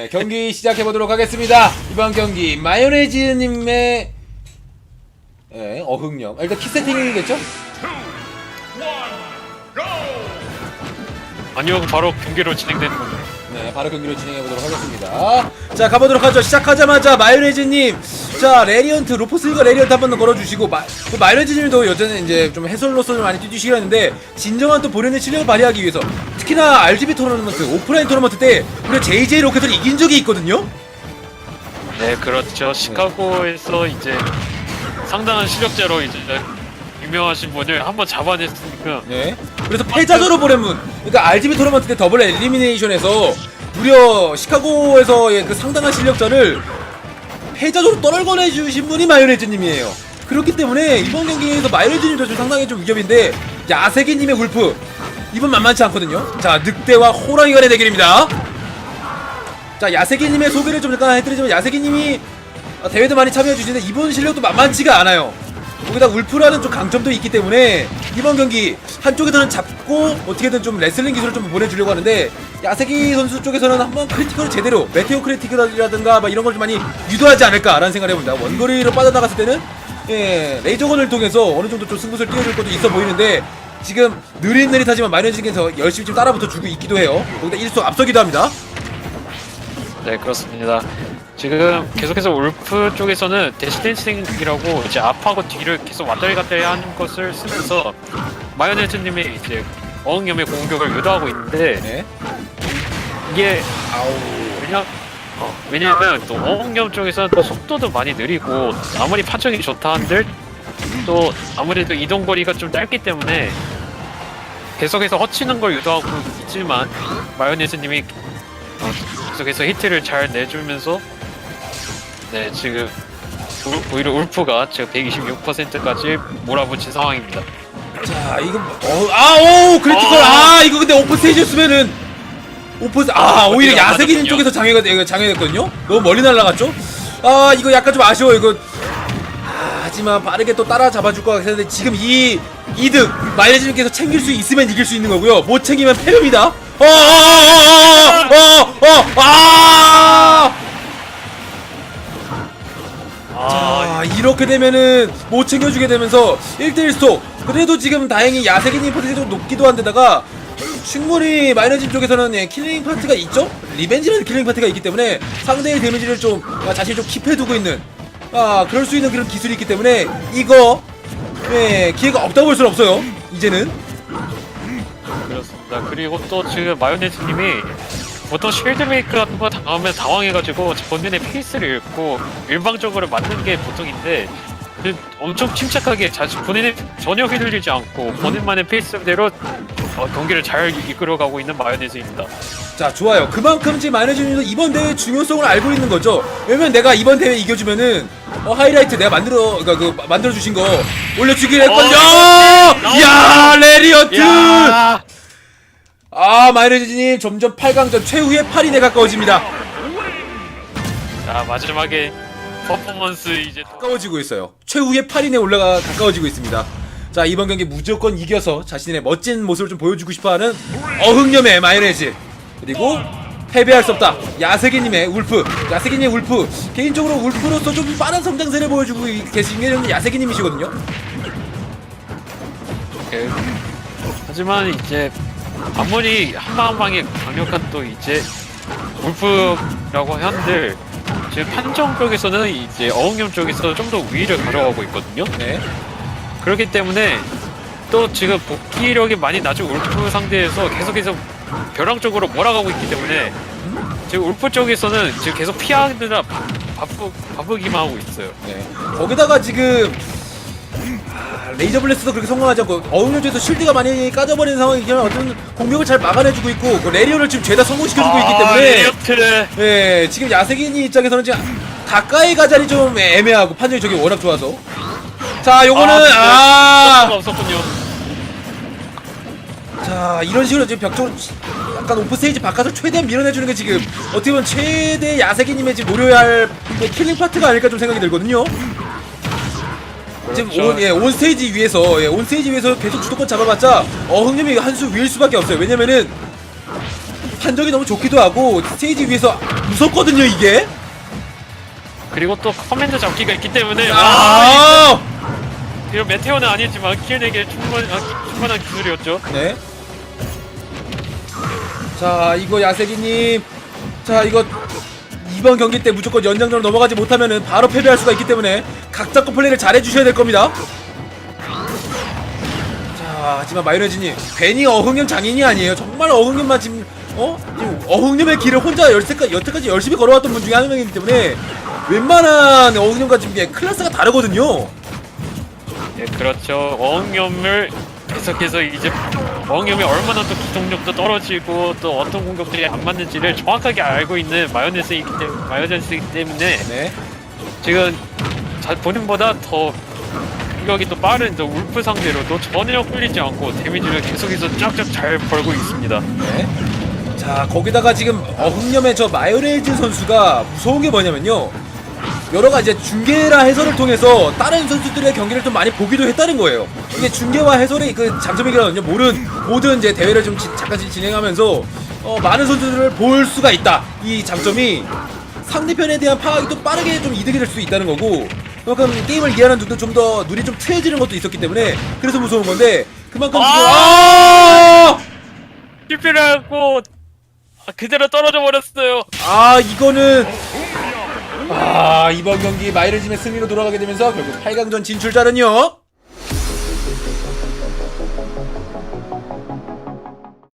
네, 경기 시작해 보도록 하겠습니다. 이번 경기 마요네즈님의 예, 어흥령. 일단 키 세팅이겠죠? 아니요 바로 경기로 진행되는 겁니다 네, 바로 경기를 진행해 보도록 하겠습니다. 자, 가보도록 하죠. 시작하자마자 마요네즈님, 자 레리언트 로포스가 레리언트 한번더 걸어주시고 마, 그 마요네즈님도 여전히 이제 좀 해설로서 좀 많이 뛰주시긴 하는데 진정한 또 본인의 실력을 발휘하기 위해서 특히나 RGB 토너먼트, 오프라인 토너먼트 때 우리가 JJ 로켓을 이긴 적이 있거든요. 네 그렇죠 시카고에서 이제 상당한 실력자로 이제 유명하신 분을 한번 잡아냈으니까 네. 그래서 패자조로 보내문. 그러니까 RGB 토너먼트 때 더블 엘리미네이션에서 무려 시카고에서의 그 상당한 실력자를 패자조로 떨궈내 주신 분이 마요네즈님이에요. 그렇기 때문에 이번 경기에서 마요네즈님도 좀 상당히 좀 위협인데 야세기님의 울프 이번 만만치 않거든요. 자 늑대와 호랑이 간의 대결입니다. 자 야세기님의 소개를 좀 잠깐 해드리자면 야세기님이 어, 대회도 많이 참여해 주시는데 이번 실력도 만만치가 않아요. 거기다 울프라는 좀 강점도 있기 때문에 이번 경기 한쪽에서는 잡고 어떻게든 좀 레슬링 기술을 좀 보내주려고 하는데 야세기 선수 쪽에서는 한번 크리티컬을 제대로 메테오 크리티컬이라든가 막 이런 걸 좀 많이 유도하지 않을까라는 생각을 해봅니다. 원거리로 빠져나갔을 때는 예, 레이저건을 통해서 어느 정도 좀 승부를 띄워줄 것도 있어 보이는데 지금 느릿느릿하지만 마이너즈에서 열심히 좀 따라붙어 주고 있기도 해요. 거기다 1수 앞서기도 합니다. 네 그렇습니다 지금 계속해서 울프 쪽에서는 데시댄싱이라고 이제 앞하고 뒤를 계속 왔다리 갔다리 하는 것을 쓰면서 마요네즈님의 이제 어흥염의 공격을 유도하고 있는데 네. 이게 어, 왜냐하면 또 어흥염 쪽에서는 또 속도도 많이 느리고 아무리 판정이 좋다 한들 또 아무래도 이동 거리가 좀 짧기 때문에 계속해서 허치는 걸 유도하고 있지만 마요네즈님이 어, 계속해서 히트를 잘 내주면서 네 지금 우- 오히려 울프가 지금 126%까지 몰아붙인 상황입니다. 자 이거 어, 아오 크리티컬 어. 아 이거 근데 오픈 스테이지였으면은 오픈 스- 아 오히려 어디가 야세기님 맞았군요. 쪽에서 장애가 되- 장애됐거든요 너무 멀리 날아갔죠 아 이거 약간 좀 아쉬워 이거 아, 하지만 빠르게 또 따라 잡아줄 것 같은데 지금 이 이득 마이너즈님께서 챙길 수 있으면 이길 수 있는 거고요. 못 챙기면 패배입니다. 아, 자 이렇게 되면은 못 챙겨주게 되면서 1대1 스톱 그래도 지금 다행히 야세기님 퍼센트가 좀 높기도 한데다가 충분히 마이너진 쪽에서는 예, 킬링 파트가 있죠? 리벤지라는 킬링 파트가 있기 때문에 상대의 데미지를 좀 아, 자신이 좀 킵해두고 있는 아 그럴 수 있는 그런 기술이 있기 때문에 이거 예, 기회가 없다고 볼 수는 없어요 이제는 그렇습니다. 그리고 또 지금 마요네즈님이 보통 쉴드 메이크 같은 거 당하면 당황해가지고 본인의 페이스를 잃고 일방적으로 맞는 게 보통인데 그 엄청 침착하게 자신 본인의 전혀 휘둘리지 않고 본인만의 페이스대로 어, 경기를 잘 이끌어가고 있는 마요네즈입니다. 자 좋아요. 그만큼 지금 마이너진님도 이번 대회 중요성을 알고 있는 거죠. 왜냐면 내가 이번 대회 이겨주면은 어, 하이라이트 내가 만들어 그니까 그 만들어 주신 거 올려주기로 했거든요. 어, 야 레리어트! 야! 아 마이너진님 점점 8강전 최후의 8인에 가까워집니다. 자 마지막에 퍼포먼스 이제 또 가까워지고 있어요. 최후의 8인에 올라가 가까워지고 있습니다 자 이번 경기 무조건 이겨서 자신의 멋진 모습을 좀 보여주고 싶어하는 어흥념의 마요네즈. 그리고 패배할 수 없다. 야세기님의 울프. 야세기님의 울프. 개인적으로 울프로서 좀 빠른 성장세를 보여주고 계신 게 야세기님이시거든요. 그, 하지만 이제 아무리 한방 한방에 강력한 또 이제 울프라고 한들 지금 판정 쪽에서는 이제 어흥염 쪽에서 좀 더 우위를 가져가고 있거든요. 네 그렇기 때문에 또 지금 복귀력이 많이 낮은 울프 상대에서 계속해서 벼랑 쪽으로 몰아가고 있기 때문에 지금 울프 쪽에서는 지금 계속 피하느라 바- 바쁘 바쁘기만 하고 있어요. 네. 거기다가 지금 아, 레이저 블래스도 그렇게 성공하지 않고 어흥료에서 쉴드가 많이 까져버리는 상황이긴 한 어떤 공격을 잘 막아내주고 있고 그 레리오를 지금 죄다 성공시켜주고 있기 때문에 아, 레이어트 예, 지금 야세기니 입장에서는 지금 가까이 가자니 좀 애매하고 판정이 저기 워낙 좋아서 자 요거는 아, 아, 없었군요. 자 이런 식으로 지금 벽쪽으로 약간 오프 스테이지 바깥을 최대한 밀어내 주는 게 지금 어떻게 보면 최대 야세기 님의 지금 노려야 할 킬링 파트가 아닐까 좀 생각이 들거든요 지금 그렇죠. 온, 예, 온 스테이지 위에서 예, 온 스테이지 위에서 계속 주도권 잡아봤자 어흥님이 한 수 위일 수밖에 없어요 왜냐면은 판정이 너무 좋기도 하고 스테이지 위에서 무섭거든요 이게. 그리고 또 커맨드 잡기가 있기 때문에 아, 아, 이런 메테오는 아니지만 키엔에게 충분, 아, 충분한 기술이었죠. 네. 자 이거 야세기님, 자 이거 이번 경기 때 무조건 연장전으로 넘어가지 못하면은 바로 패배할 수가 있기 때문에 각 잡고 플레이를 잘 해주셔야 될 겁니다. 자 하지만 마요네즈님 괜히 어흥염 장인이 아니에요. 정말 어흥염만 지금 어 지금 어흥염의 길을 혼자 열세까지 여태까지 열심히 걸어왔던 분 중에 한 명이기 때문에 웬만한 어흥염과 지금 클래스가 다르거든요. 예, 그렇죠. 어흥염을 계속해서 이제 어흥염이 얼마나 또 기동력도 떨어지고 또 어떤 공격들이 안 맞는지를 정확하게 알고 있는 마요네즈이기 때문에 마요네즈이기 때문에 네. 지금 자, 본인보다 더 공격이 또 빠른 또 울프 상대로도 전혀 끌리지 않고 데미지를 계속해서 쫙쫙 잘 벌고 있습니다. 네. 자 거기다가 지금 어흥염의 저 마요네즈 선수가 무서운 게 뭐냐면요 여러 가지 이제 중계라 해설을 통해서 다른 선수들의 경기를 좀 많이 보기도 했다는 거예요 이게 중계와 해설의 그 장점이거든요 모든 모든 이제 대회를 좀 지- 잠깐씩 진행하면서 어, 많은 선수들을 볼 수가 있다 이 장점이 상대편에 대한 파악이 또 빠르게 좀 이득이 될 수 있다는 거고 그만큼 게임을 이해하는 눈도 좀 더 눈이 좀 트여지는 것도 있었기 때문에 그래서 무서운 건데 그만큼 아! 실패를 하고 그대로 떨어져 버렸어요. 아 이거는 아 이번 경기 마이너즘의 승리로 돌아가게 되면서 결국 8강전 진출자는요